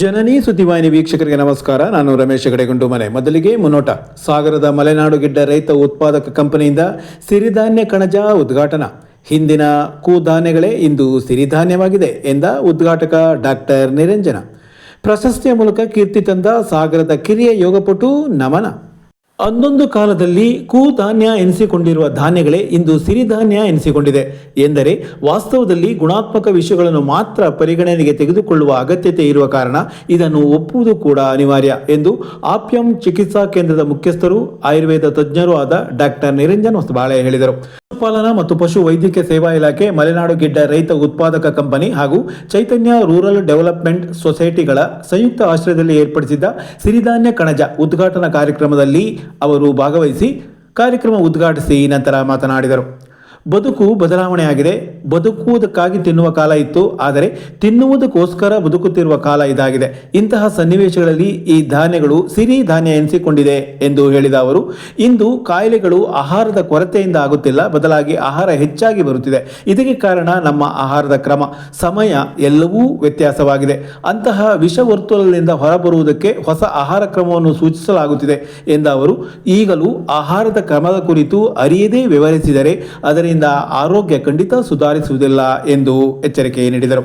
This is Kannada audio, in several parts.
ಜನನಿ ಸುದ್ದಿವಾಹಿನಿ ವೀಕ್ಷಕರಿಗೆ ನಮಸ್ಕಾರ. ನಾನು ರಮೇಶ್ ಗಡೆಗುಂಡು ಮನೆ. ಮೊದಲಿಗೆ ಮುನ್ನೋಟ. ಸಾಗರದ ಮಲೆನಾಡು ಗಿಡ್ಡ ರೈತ ಉತ್ಪಾದಕ ಕಂಪನಿಯಿಂದ ಸಿರಿಧಾನ್ಯ ಕಣಜ ಉದ್ಘಾಟನಾ. ಹಿಂದಿನ ಕೂಧಾನ್ಯಗಳೇ ಇಂದು ಸಿರಿಧಾನ್ಯವಾಗಿದೆ ಎಂದ ಉದ್ಘಾಟಕ ಡಾಕ್ಟರ್ ನಿರಂಜನ. ಪ್ರಶಸ್ತಿಯ ಮೂಲಕ ಕೀರ್ತಿ ತಂದ ಸಾಗರದ ಕಿರಿಯ ಯೋಗಪಟು ನಮನ. ಅಂದೊಂದು ಕಾಲದಲ್ಲಿ ಕೂಧಾನ್ಯ ಎನಿಸಿಕೊಂಡಿರುವ ಧಾನ್ಯಗಳೇ ಇಂದು ಸಿರಿಧಾನ್ಯ ಎನಿಸಿಕೊಂಡಿದೆ ಎಂದರೆ ವಾಸ್ತವದಲ್ಲಿ ಗುಣಾತ್ಮಕ ವಿಷಯಗಳನ್ನು ಮಾತ್ರ ಪರಿಗಣನೆಗೆ ತೆಗೆದುಕೊಳ್ಳುವ ಅಗತ್ಯತೆ ಇರುವ ಕಾರಣ ಇದನ್ನು ಒಪ್ಪುವುದು ಕೂಡ ಅನಿವಾರ್ಯ ಎಂದು ಆಪ್ಯಂ ಚಿಕಿತ್ಸಾ ಕೇಂದ್ರದ ಮುಖ್ಯಸ್ಥರು, ಆಯುರ್ವೇದ ತಜ್ಞರೂ ಆದ ಡಾಕ್ಟರ್ ನಿರಂಜನ್ ಹೊಸಬಾಳೆ ಹೇಳಿದರು. ಪಶುಪಾಲನಾ ಮತ್ತು ಪಶು ವೈದ್ಯಕೀಯ ಸೇವಾ ಇಲಾಖೆ, ಮಲೆನಾಡು ಗಿಡ್ಡ ರೈತ ಉತ್ಪಾದಕ ಕಂಪನಿ ಹಾಗೂ ಚೈತನ್ಯ ರೂರಲ್ ಡೆವಲಪ್ಮೆಂಟ್ ಸೊಸೈಟಿಗಳ ಸಂಯುಕ್ತ ಆಶ್ರಯದಲ್ಲಿ ಏರ್ಪಡಿಸಿದ್ದ ಸಿರಿಧಾನ್ಯ ಕಣಜ ಉದ್ಘಾಟನಾ ಕಾರ್ಯಕ್ರಮದಲ್ಲಿ ಅವರು ಭಾಗವಹಿಸಿ ಕಾರ್ಯಕ್ರಮ ಉದ್ಘಾಟಿಸಿ ನಂತರ ಮಾತನಾಡಿದರು. ಬದುಕು ಬದಲಾವಣೆಯಾಗಿದೆ. ಬದುಕುವುದಕ್ಕಾಗಿ ತಿನ್ನುವ ಕಾಲ ಇತ್ತು, ಆದರೆ ತಿನ್ನುವುದಕ್ಕೋಸ್ಕರ ಬದುಕುತ್ತಿರುವ ಕಾಲ ಇದಾಗಿದೆ. ಇಂತಹ ಸನ್ನಿವೇಶಗಳಲ್ಲಿ ಈ ಧಾನ್ಯಗಳು ಸಿರಿ ಧಾನ್ಯ ಎನಿಸಿಕೊಂಡಿದೆ ಎಂದು ಹೇಳಿದ ಅವರು, ಇಂದು ಕಾಯಿಲೆಗಳು ಆಹಾರದ ಕೊರತೆಯಿಂದ ಆಗುತ್ತಿಲ್ಲ, ಬದಲಾಗಿ ಆಹಾರ ಹೆಚ್ಚಾಗಿ ಬರುತ್ತಿದೆ. ಇದಕ್ಕೆ ಕಾರಣ ನಮ್ಮ ಆಹಾರದ ಕ್ರಮ, ಸಮಯ ಎಲ್ಲವೂ ವ್ಯತ್ಯಾಸವಾಗಿದೆ. ಅಂತಹ ವಿಷವರ್ತುಲದಿಂದ ಹೊರಬರುವುದಕ್ಕೆ ಹೊಸ ಆಹಾರ ಕ್ರಮವನ್ನು ಸೂಚಿಸಲಾಗುತ್ತಿದೆ ಎಂದ ಅವರು, ಈಗಲೂ ಆಹಾರದ ಕ್ರಮದ ಕುರಿತು ಅರಿಯದೇ ವಿವರಿಸಿದರೆ ಅದರಿಂದ ಆರೋಗ್ಯ ಖಂಡಿತ ಸುಧಾರಿಸುವುದಿಲ್ಲ ಎಂದು ಎಚ್ಚರಿಕೆ ನೀಡಿದರು.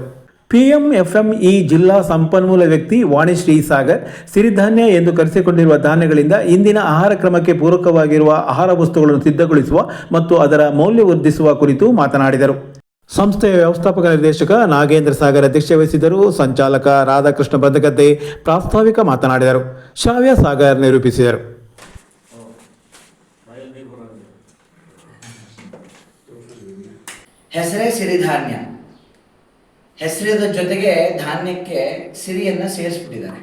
ಪಿಎಂಎಫ್ಎಂಇ ಜಿಲ್ಲಾ ಸಂಪನ್ಮೂಲ ವ್ಯಕ್ತಿ ವಾಣಿಶ್ರೀ ಸಾಗರ್ ಸಿರಿಧಾನ್ಯ ಎಂದು ಕರೆಸಿಕೊಂಡಿರುವ ಧಾನ್ಯಗಳಿಂದ ಇಂದಿನ ಆಹಾರ ಕ್ರಮಕ್ಕೆ ಪೂರಕವಾಗಿರುವ ಆಹಾರ ವಸ್ತುಗಳನ್ನು ಸಿದ್ಧಗೊಳಿಸುವ ಮತ್ತು ಅದರ ಮೌಲ್ಯ ವರ್ಧಿಸುವ ಕುರಿತು ಮಾತನಾಡಿದರು. ಸಂಸ್ಥೆಯ ವ್ಯವಸ್ಥಾಪಕ ನಿರ್ದೇಶಕ ನಾಗೇಂದ್ರ ಸಾಗರ್ ಅಧ್ಯಕ್ಷತೆ ವಹಿಸಿದರು ಸಂಚಾಲಕ ರಾಧಾಕೃಷ್ಣ ಬಂದಗದ್ದೆ ಪ್ರಾಸ್ತಾವಿಕ ಮಾತನಾಡಿದರು. ಶಾವ್ಯ ಸಾಗರ್ ನಿರೂಪಿಸಿದರು. ಹೆಸರೇ ಸಿರಿಧಾನ್ಯ ಹೆಸರಿದ ಜೊತೆಗೆ ಧಾನ್ಯಕ್ಕೆ ಸಿರಿಯನ್ನು ಸೇರಿಸ್ಬಿಟ್ಟಿದ್ದಾರೆ.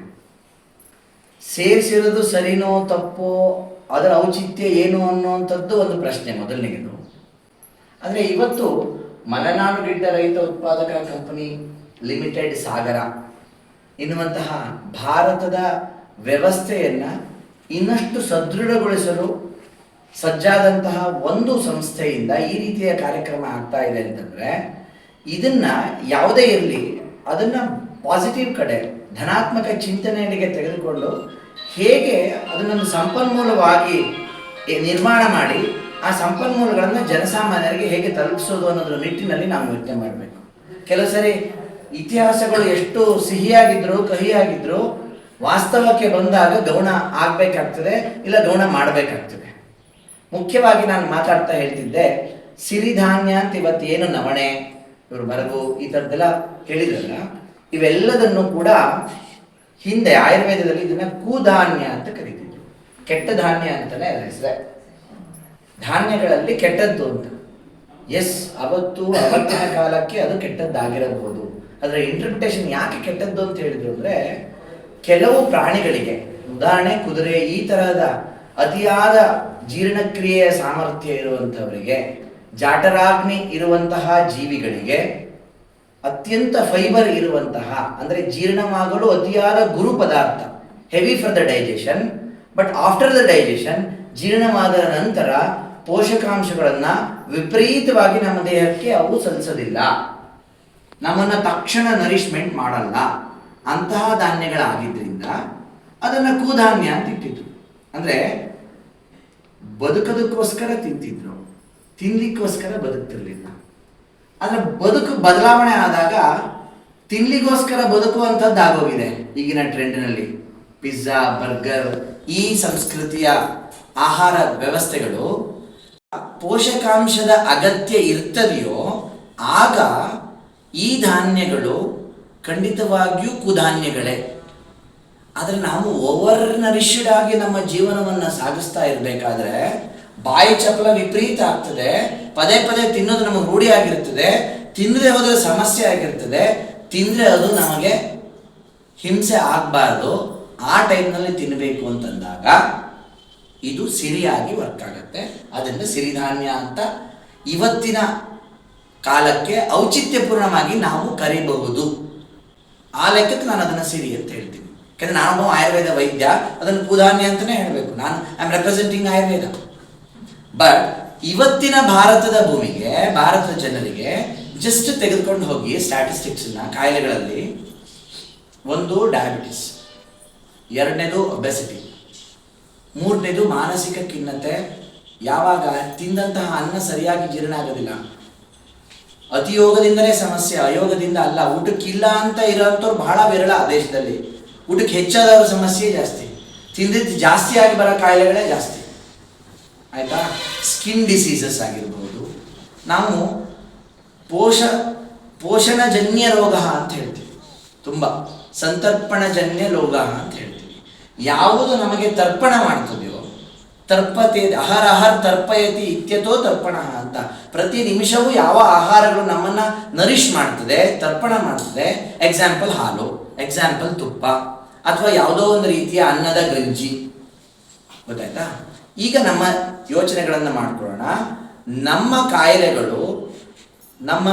ಸೇರಿಸಿರೋದು ಸರಿನೋ ತಪ್ಪೋ, ಅದರ ಔಚಿತ್ಯ ಏನು ಅನ್ನುವಂಥದ್ದು ಒಂದು ಪ್ರಶ್ನೆ ಮೊದಲನೇದು. ಆದರೆ ಇವತ್ತು ಮಲೆನಾಡು ಗಿಡ್ಡ ರೈತ ಉತ್ಪಾದಕ ಕಂಪನಿ ಲಿಮಿಟೆಡ್ ಸಾಗರ ಎನ್ನುವಂತಹ ಭಾರತದ ವ್ಯವಸ್ಥೆಯನ್ನು ಇನ್ನಷ್ಟು ಸದೃಢಗೊಳಿಸಲು ಸಜ್ಜಾದಂತಹ ಒಂದು ಸಂಸ್ಥೆಯಿಂದ ಈ ರೀತಿಯ ಕಾರ್ಯಕ್ರಮ ಆಗ್ತಾ ಇದೆ ಅಂತಂದ್ರೆ, ಇದನ್ನ ಯಾವುದೇ ಇರಲಿ, ಅದನ್ನ ಪಾಸಿಟಿವ್ ಕಡೆ, ಧನಾತ್ಮಕ ಚಿಂತನೆಗೆ ತೆಗೆದುಕೊಂಡು ಹೇಗೆ ಅದನ್ನೊಂದು ಸಂಪನ್ಮೂಲವಾಗಿ ನಿರ್ಮಾಣ ಮಾಡಿ, ಆ ಸಂಪನ್ಮೂಲಗಳನ್ನು ಜನಸಾಮಾನ್ಯರಿಗೆ ಹೇಗೆ ತಲುಪಿಸೋದು ಅನ್ನೋದ್ರ ನಿಟ್ಟಿನಲ್ಲಿ ನಾವು ಯೋಚನೆ ಮಾಡಬೇಕು. ಕೆಲವು ಸರಿ ಇತಿಹಾಸಗಳು ಎಷ್ಟು ಸಿಹಿಯಾಗಿದ್ರು, ಕಹಿಯಾಗಿದ್ರು ವಾಸ್ತವಕ್ಕೆ ಬಂದಾಗ ಗೌಣ ಆಗಬೇಕಾಗ್ತದೆ, ಇಲ್ಲ ಗೌಣ ಮಾಡಬೇಕಾಗ್ತದೆ. ಮುಖ್ಯವಾಗಿ ನಾನು ಮಾತಾಡ್ತಾ ಹೇಳ್ತಿದ್ದೆ, ಸಿರಿಧಾನ್ಯ ಅಂತ ಇವತ್ತು ಏನು ನವಣೆ, ಇವರು ಬರಗು ಈ ಥರದ್ದೆಲ್ಲ ಹೇಳಿದ್ರಲ್ಲ, ಇವೆಲ್ಲದನ್ನು ಕೂಡ ಹಿಂದೆ ಆಯುರ್ವೇದದಲ್ಲಿ ಇದನ್ನ ಕೂಧಾನ್ಯ ಅಂತ ಕರೀತಿದ್ರು. ಕೆಟ್ಟ ಧಾನ್ಯ ಅಂತಾನೆ ಅದರ ಧಾನ್ಯಗಳಲ್ಲಿ ಕೆಟ್ಟದ್ದು ಅಂತ. ಎಸ್ ಅವತ್ತು ಅವತ್ತಿನ ಕಾಲಕ್ಕೆ ಅದು ಕೆಟ್ಟದ್ದಾಗಿರಬಹುದು. ಅದರ ಇಂಟರ್ಪ್ರಿಟೇಷನ್ ಯಾಕೆ ಕೆಟ್ಟದ್ದು ಅಂತ ಹೇಳಿದ್ರು ಅಂದ್ರೆ, ಕೆಲವು ಪ್ರಾಣಿಗಳಿಗೆ, ಉದಾಹರಣೆ ಕುದುರೆ ಈ ತರಹದ ಅತಿಯಾದ ಜೀರ್ಣಕ್ರಿಯೆಯ ಸಾಮರ್ಥ್ಯ ಇರುವಂಥವರಿಗೆ ಜಾಟರಾಗ್ನಿ ಇರುವಂತಹ ಜೀವಿಗಳಿಗೆ, ಅತ್ಯಂತ ಫೈಬರ್ ಇರುವಂತಹ, ಅಂದರೆ ಜೀರ್ಣವಾಗಲು ಅತಿಯಾದ ಗುರು ಪದಾರ್ಥ, heavy for the digestion, but after the digestion ಜೀರ್ಣವಾದ ನಂತರ ಪೋಷಕಾಂಶಗಳನ್ನು ವಿಪರೀತವಾಗಿ ನಮ್ಮ ದೇಹಕ್ಕೆ ಅವು ಸಲ್ಲಿಸೋದಿಲ್ಲ ನಮ್ಮನ್ನು ತಕ್ಷಣ ನರಿಶ್ಮೆಂಟ್ ಮಾಡಲ್ಲ. ಅಂತಹ ಧಾನ್ಯಗಳಾಗಿದ್ದರಿಂದ ಅದನ್ನು ಕೂಧಾನ್ಯ ಅಂತ ಅಂದ್ರೆ ಬದುಕೋದಕ್ಕೋಸ್ಕರ ತಿಂತಿದ್ರು. ತಿನ್ಲಿಕ್ಕೋಸ್ಕರ ಬದುಕ್ತಿರ್ಲಿಲ್ಲ. ಆದ್ರೆ ಬದುಕು ಬದಲಾವಣೆ ಆದಾಗ ತಿನ್ಲಿಗೋಸ್ಕರ ಬದುಕುವಂಥದ್ದು ಆಗೋಗಿದೆ ಈಗಿನ ಟ್ರೆಂಡ್ನಲ್ಲಿ. ಪಿಜ್ಜಾ, ಬರ್ಗರ್ ಈ ಸಂಸ್ಕೃತಿಯ ಆಹಾರ ವ್ಯವಸ್ಥೆಗಳು ಪೋಷಕಾಂಶದ ಅಗತ್ಯ ಇರ್ತದೆಯೋ ಆಗ ಈ ಧಾನ್ಯಗಳು ಖಂಡಿತವಾಗಿಯೂ ಕುಧಾನ್ಯಗಳೇ. ಆದರೆ ನಾವು ಓವರ್ ನರಿಶ್ಡ್ ಆಗಿ ನಮ್ಮ ಜೀವನವನ್ನು ಸಾಗಿಸ್ತಾ ಇರಬೇಕಾದ್ರೆ ಬಾಯಿ ಚಪಲ ವಿಪರೀತ ಆಗ್ತದೆ. ಪದೇ ಪದೇ ತಿನ್ನೋದು ನಮಗೆ ರೂಢಿ ಆಗಿರ್ತದೆ. ತಿನ್ನದೆ ಹೋದ್ರೆ ಸಮಸ್ಯೆ ಆಗಿರ್ತದೆ. ತಿಂದರೆ ಅದು ನಮಗೆ ಹಿಂಸೆ ಆಗಬಾರ್ದು. ಆ ಟೈಮ್ನಲ್ಲಿ ತಿನ್ನಬೇಕು ಅಂತಂದಾಗ ಇದು ಸಿರಿಯಾಗಿ ವರ್ಕ್ ಆಗುತ್ತೆ. ಅದರಿಂದ ಸಿರಿಧಾನ್ಯ ಅಂತ ಇವತ್ತಿನ ಕಾಲಕ್ಕೆ ಔಚಿತ್ಯಪೂರ್ಣವಾಗಿ ನಾವು ಕರಿಬಹುದು. ಆ ಲೆಕ್ಕಕ್ಕೆ ನಾನು ಅದನ್ನು ಸಿರಿ ಅಂತ ಹೇಳ್ತೀನಿ. ಯಾಕಂದ್ರೆ ನಾನು ಆಯುರ್ವೇದ ವೈದ್ಯ, ಅದನ್ನು ಕೂಧಾನ್ಯ ಅಂತಲೇ ಹೇಳಬೇಕು. ನಾನು I am representing Ayurveda. But ಇವತ್ತಿನ ಭಾರತದ ಭೂಮಿಗೆ, ಭಾರತದ ಜನರಿಗೆ ಜಸ್ಟ್ ತೆಗೆದುಕೊಂಡು ಹೋಗಿ ಸ್ಟ್ಯಾಟಿಸ್ಟಿಕ್ಸ್ನ ಕಾಯಿಲೆಗಳಲ್ಲಿ ಒಂದು ಡಯಾಬಿಟಿಸ್ ಎರಡನೇದು ಒಬೆಸಿಟಿ ಮೂರನೇದು ಮಾನಸಿಕ ಖಿನ್ನತೆ, ಯಾವಾಗ ತಿಂದಂತಹ ಅನ್ನ ಸರಿಯಾಗಿ ಜೀರ್ಣ ಆಗೋದಿಲ್ಲ. ಅತಿಯೋಗದಿಂದಲೇ ಸಮಸ್ಯೆ, ಅಯೋಗದಿಂದ ಅಲ್ಲ, ಊಟಕ್ಕಿಲ್ಲ ಅಂತ ಇರೋಂಥವ್ರು ಬಹಳ ವಿರಳ ದೇಶದಲ್ಲಿ. ಊಟಕ್ಕೆ ಹೆಚ್ಚಾದವ್ರ ಸಮಸ್ಯೆ ಜಾಸ್ತಿ. ತಿಂದಿದ್ದು ಜಾಸ್ತಿ ಆಗಿ ಬರೋ ಕಾಯಿಲೆಗಳೇ ಜಾಸ್ತಿ. ಆಯಿತಾ? ಸ್ಕಿನ್ ಡಿಸೀಸಸ್ ಆಗಿರ್ಬೋದು. ನಾವು ಪೋಷ, ಪೋಷಣಜನ್ಯ ರೋಗ ಅಂತ ಹೇಳ್ತೀವಿ. ತುಂಬ. ಸಂತರ್ಪಣಜನ್ಯ ರೋಗ ಅಂತ ಹೇಳ್ತೀವಿ. ಯಾವುದು ನಮಗೆ ತರ್ಪಣ ಮಾಡ್ತದೆಯೋ, ತರ್ಪತೆ, ಆಹಾರ ಅಹರ್ ತರ್ಪಯತಿ ಇತ್ಯತೋ ತರ್ಪಣ ಅಂತ. ಪ್ರತಿ ನಿಮಿಷವೂ ಯಾವ ಆಹಾರಗಳು ನಮ್ಮನ್ನ ನರಿಶ್ ಮಾಡ್ತದೆ, ತರ್ಪಣ ಮಾಡ್ತದೆ? ಎಕ್ಸಾಂಪಲ್ ಹಾಲು ಎಕ್ಸಾಂಪಲ್ ತುಪ್ಪ. ಅಥವಾ ಯಾವುದೋ ಒಂದು ರೀತಿಯ ಅನ್ನದ ಗಂಜಿ ಗೊತ್ತಾಯ್ತಾ? ಈಗ ನಮ್ಮ ಯೋಚನೆಗಳನ್ನು ಮಾಡ್ಕೊಳ್ಳೋಣ. ನಮ್ಮ ಕಾಯಿಲೆಗಳು ನಮ್ಮ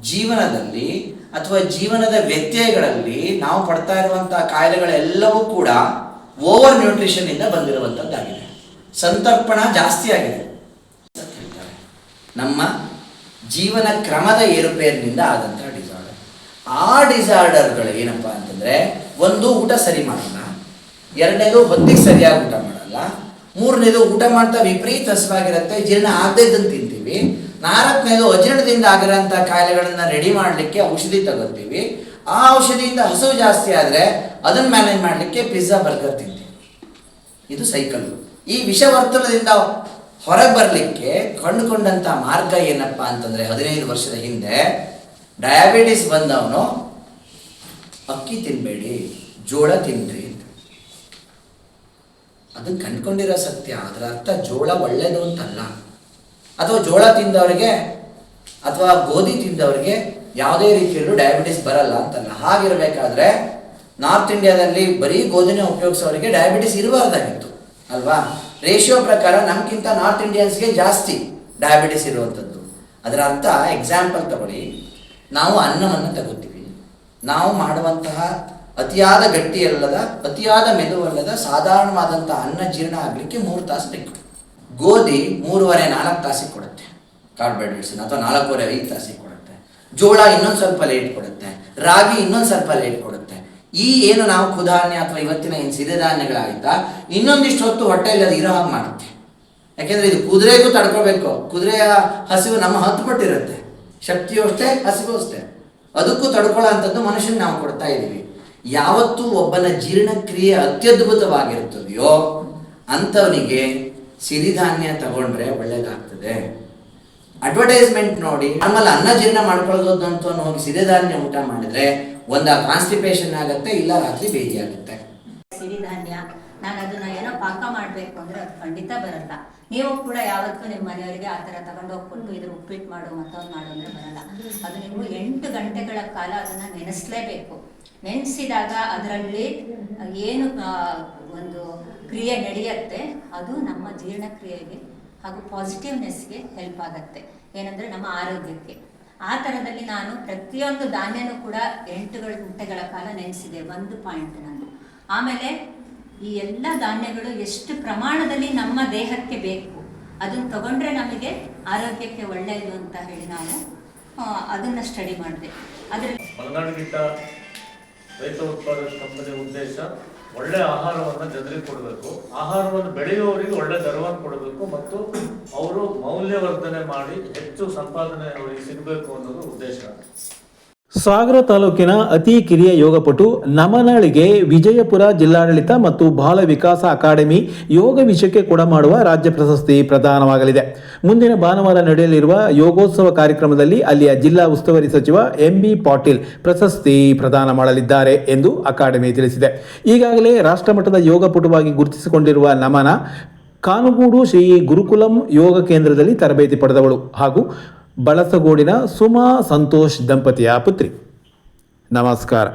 ಜೀವನದಲ್ಲಿ ಅಥವಾ ಜೀವನದ ವ್ಯತ್ಯಯಗಳಲ್ಲಿ ನಾವು ಪಡ್ತಾ ಇರುವಂತಹ ಕಾಯಿಲೆಗಳೆಲ್ಲವೂ ಕೂಡ ಓವರ್ ನ್ಯೂಟ್ರಿಷನ್ ಇಂದ ಬಂದಿರುವಂತದ್ದಾಗಿದೆ. ಸಂತರ್ಪಣ ಜಾಸ್ತಿ ಆಗಿದೆ. ನಮ್ಮ ಜೀವನ ಕ್ರಮದ ಏರುಪೇರಿನಿಂದ ಆದಂತಹ ಆ ಡಿಸಾರ್ಡರ್ಗಳು ಏನಪ್ಪಾ ಅಂತಂದ್ರೆ ಒಂದು ಊಟ ಸರಿ ಮಾಡಲ್ಲ, ಎರಡನೇದು ಹೊತ್ತಿಗೆ ಸರಿಯಾಗಿ ಊಟ ಮಾಡಲ್ಲ, ಮೂರನೇದು ಊಟ ಮಾಡ್ತಾ ವಿಪರೀತ ಹಸಿವಾಗಿರುತ್ತೆ ಜೀರ್ಣ ಆಗದೇ ಇದ್ದಂಗೆ ತಿಂತೀವಿ, ನಾಲ್ಕನೇದು ಅಜೀರ್ಣದಿಂದ ಆಗಿರೋಂಥ ಕಾಯಿಲೆಗಳನ್ನ ರೆಡಿ ಮಾಡಲಿಕ್ಕೆ ಔಷಧಿ ತಗೋತೀವಿ ಆ ಔಷಧಿಯಿಂದ ಹಸು ಜಾಸ್ತಿ ಆದರೆ ಅದನ್ನು ಮ್ಯಾನೇಜ್ ಮಾಡಲಿಕ್ಕೆ ಪಿಜ್ಜಾ ಬರ್ಗರ್ ತಿಂತೀವಿ. ಇದು ಸೈಕಲ್ ಈ ವಿಷವರ್ತನದಿಂದ ಹೊರಗೆ ಬರಲಿಕ್ಕೆ ಕಂಡುಕೊಂಡಂಥ ಮಾರ್ಗ ಏನಪ್ಪ ಅಂತಂದ್ರೆ ಹದಿನೈದು ವರ್ಷದ ಹಿಂದೆ ಡಯಾಬಿಟಿಸ್ ಬಂದವನು ಅಕ್ಕಿ ತಿನ್ನಬೇಡಿ ಜೋಳ ತಿನ್ನಿರಿ ಅಂತ. ಅದು ಕಂಡ್ಕೊಂಡಿರೋ ಸತ್ಯ, ಅದರ ಅರ್ಥ ಜೋಳ ಒಳ್ಳೇದು ಅಂತಲ್ಲ. ಅಥವಾ ಜೋಳ ತಿಂದವರಿಗೆ ಅಥವಾ ಗೋಧಿ ತಿಂದವರಿಗೆ ಯಾವುದೇ ರೀತಿಯಲ್ಲೂ ಡಯಾಬಿಟಿಸ್ ಬರಲ್ಲ ಅಂತಲ್ಲ. ಹಾಗಿರಬೇಕಾದ್ರೆ ನಾರ್ತ್ ಇಂಡಿಯಾದಲ್ಲಿ ಬರೀ ಗೋಧಿನೇ ಉಪಯೋಗಿಸೋರಿಗೆ ಡಯಾಬಿಟಿಸ್ ಇರಬಾರ್ದಾಗಿತ್ತು, ಅಲ್ವಾ? ರೇಷಿಯೋ ಪ್ರಕಾರ ನಮ್ಗಿಂತ ನಾರ್ತ್ ಇಂಡಿಯನ್ಸ್ಗೆ ಜಾಸ್ತಿ ಡಯಾಬಿಟಿಸ್ ಇರುವಂಥದ್ದು. ಅದರ ಅರ್ಥ ಎಕ್ಸಾಂಪಲ್ ತಗೊಳ್ಳಿ. ನಾವು ಅನ್ನವನ್ನು ತಗೋತೀವಿ. ನಾವು ಮಾಡುವಂತಹ ಅತಿಯಾದ ಗಟ್ಟಿಯಲ್ಲದ, ಅತಿಯಾದ ಮೆದುವಲ್ಲದ, ಸಾಧಾರಣವಾದಂಥ ಅನ್ನ ಜೀರ್ಣ ಆಗಲಿಕ್ಕೆ ಮೂರು ತಾಸು ಬೇಕು. ಗೋಧಿ ಮೂರುವರೆ, ನಾಲ್ಕು ತಾಸಿಗೆ ಕೊಡುತ್ತೆ. ಕಾರ್ಬೋಹೈಡ್ರೇಟ್ಸ್ ಅಥವಾ ನಾಲ್ಕೂವರೆ, ಐದು ತಾಸಿಗೆ ಕೊಡುತ್ತೆ. ಜೋಳ ಇನ್ನೊಂದು ಸ್ವಲ್ಪ ಲೇಟ್ ಕೊಡುತ್ತೆ. ರಾಗಿ ಇನ್ನೊಂದು ಸ್ವಲ್ಪ ಲೇಟ್ ಕೊಡುತ್ತೆ. ಈ ಏನು ನಾವು ಕುಧಾನ್ಯ ಅಥವಾ ಇವತ್ತಿನ ಏನು ಸಿರಿಧಾನ್ಯಗಳಾಗಿತ್ತಾ, ಇನ್ನೊಂದಿಷ್ಟು ಹೊತ್ತು ಹೊಟ್ಟೆಯಲ್ಲಿ ಅದು ಇರೋ ಹಾಗೆ ಮಾಡುತ್ತೆ. ಯಾಕೆಂದರೆ ಇದು ಕುದುರೆಗೂ ತಡ್ಕೋಬೇಕು. ಕುದುರೆಯ ಹಸಿವು ನಮ್ಮ ಹತ್ತು ಪಟ್ಟಿರುತ್ತೆ. ಶಕ್ತಿಯೂ ಅಷ್ಟೇ, ಹಸಿವು ಅಷ್ಟೇ. ಅದಕ್ಕೂ ತಡ್ಕೊಳ್ಳೋ ಮನುಷ್ಯನ ನಾವು ಕೊಡ್ತಾ ಇದ್ದೀವಿ. ಯಾವತ್ತೂ ಒಬ್ಬನ ಜೀರ್ಣಕ್ರಿಯೆ ಅತ್ಯದ್ಭುತವಾಗಿರ್ತದೆಯೋ ಅಂಥವನಿಗೆ ಸಿರಿಧಾನ್ಯ ತಗೊಂಡ್ರೆ ಒಳ್ಳೇದಾಗ್ತದೆ. ಅಡ್ವರ್ಟೈಸ್ಮೆಂಟ್ ನೋಡಿ ನಮ್ಮಲ್ಲಿ ಅನ್ನ ಜೀರ್ಣ ಮಾಡ್ಕೊಳ್ಳೋದು ಅಂತ ಹೋಗಿ ಸಿರಿಧಾನ್ಯ ಊಟ ಮಾಡಿದ್ರೆ ಒಂದ ಕಾನ್ಸ್ಟಿಪೇಷನ್ ಆಗುತ್ತೆ, ಇಲ್ಲ ರಾತ್ರಿ ಬೇದಿ ಆಗುತ್ತೆ ಸಿರಿಧಾನ್ಯ. ನಾನು ಅದನ್ನ ಏನೋ ಪಾಕ ಮಾಡಬೇಕು ಅಂದ್ರೆ ಅದು ಖಂಡಿತ ಬರಲ್ಲ. ನೀವು ಕೂಡ ಯಾವತ್ತೂ ನಿಮ್ಮ ಮನೆಯವರಿಗೆ ಆ ಥರ ತಗೊಂಡೋಗ್ಬಿಟ್ಟು ಇದ್ರ ಉಪ್ಪಿಟ್ಟು ಮಾಡು, ಮತ್ತೊಂದು ಮಾಡು ಅಂದ್ರೆ ಬರಲ್ಲ. ಅದು ನೀವು ಎಂಟು ಗಂಟೆಗಳ ಕಾಲ ಅದನ್ನ ನೆನೆಸ್ಲೇಬೇಕು. ನೆನೆಸಿದಾಗ ಅದರಲ್ಲಿ ಏನು ಒಂದು ಕ್ರಿಯೆ ನಡೆಯುತ್ತೆ, ಅದು ನಮ್ಮ ಜೀರ್ಣಕ್ರಿಯೆಗೆ ಹಾಗೂ ಪಾಸಿಟಿವ್ನೆಸ್ಗೆ ಹೆಲ್ಪ್ ಆಗುತ್ತೆ. ಏನಂದ್ರೆ ನಮ್ಮ ಆರೋಗ್ಯಕ್ಕೆ. ಆ ಥರದಲ್ಲಿ ನಾನು ಪ್ರತಿಯೊಂದು ಧಾನ್ಯನೂ ಕೂಡ ಎಂಟು ಗಂಟೆಗಳ ಕಾಲ ನೆನೆಸಿದೆ, ಒಂದು ಪಾಯಿಂಟ್ ನಾನು ಆಮೇಲೆ ಈ ಎಲ್ಲ ಧಾನ್ಯಗಳು ಎಷ್ಟು ಪ್ರಮಾಣದಲ್ಲಿ ನಮ್ಮ ದೇಹಕ್ಕೆ ಬೇಕು, ಅದನ್ನು ತಗೊಂಡ್ರೆ ನಮಗೆ ಆರೋಗ್ಯಕ್ಕೆ ಒಳ್ಳೆಯದು ಅಂತ ಹೇಳಿ ನಾವು ಅದನ್ನ ಸ್ಟಡಿ ಮಾಡಿದೆ. ರೈತ ಉತ್ಪಾದಕ ಉದ್ದೇಶ ಒಳ್ಳೆ ಆಹಾರವನ್ನು ಜನರಿಗೆ ಕೊಡಬೇಕು. ಆಹಾರವನ್ನು ಬೆಳೆಯುವವರಿಗೆ ಒಳ್ಳೆ ದರವನ್ನು ಕೊಡಬೇಕು ಮತ್ತು ಅವರು ಮೌಲ್ಯವರ್ಧನೆ ಮಾಡಿ ಹೆಚ್ಚು ಸಂಪಾದನೆ ಅವರಿಗೆ ಸಿಗಬೇಕು ಅನ್ನೋದು ಉದ್ದೇಶ. ಸಾಗರ ತಾಲೂಕಿನ ಅತಿ ಕಿರಿಯ ಯೋಗಪಟು ನಮನಾಳಿಗೆ ವಿಜಯಪುರ ಜಿಲ್ಲಾಡಳಿತ ಮತ್ತು ಬಾಲ ವಿಕಾಸ ಅಕಾಡೆಮಿ ಯೋಗ ವಿಷಯಕ್ಕೆ ಕೊಡಮಾಡುವ ರಾಜ್ಯ ಪ್ರಶಸ್ತಿ ಪ್ರದಾನವಾಗಲಿದೆ. ಮುಂದಿನ ಭಾನುವಾರ ನಡೆಯಲಿರುವ ಯೋಗೋತ್ಸವ ಕಾರ್ಯಕ್ರಮದಲ್ಲಿ ಅಲ್ಲಿಯ ಜಿಲ್ಲಾ ಉಸ್ತುವಾರಿ ಸಚಿವ ಎಂ ಬಿ ಪಾಟೀಲ್ ಪ್ರಶಸ್ತಿ ಪ್ರದಾನ ಮಾಡಲಿದ್ದಾರೆ ಎಂದು ಅಕಾಡೆಮಿ ತಿಳಿಸಿದೆ. ಈಗಾಗಲೇ ರಾಷ್ಟ್ರಮಟ್ಟದ ಯೋಗಪಟುವಾಗಿ ಗುರುತಿಸಿಕೊಂಡಿರುವ ನಮನ ಕಾನುಗೂಡು ಶ್ರೀ ಗುರುಕುಲಂ ಯೋಗ ಕೇಂದ್ರದಲ್ಲಿ ತರಬೇತಿ ಪಡೆದವಳು ಹಾಗೂ ಬಳಸಗೋಡಿನ ಸುಮಾ ಸಂತೋಷ್ ದಂಪತಿಯ ಪುತ್ರಿ. ನಮಸ್ಕಾರ.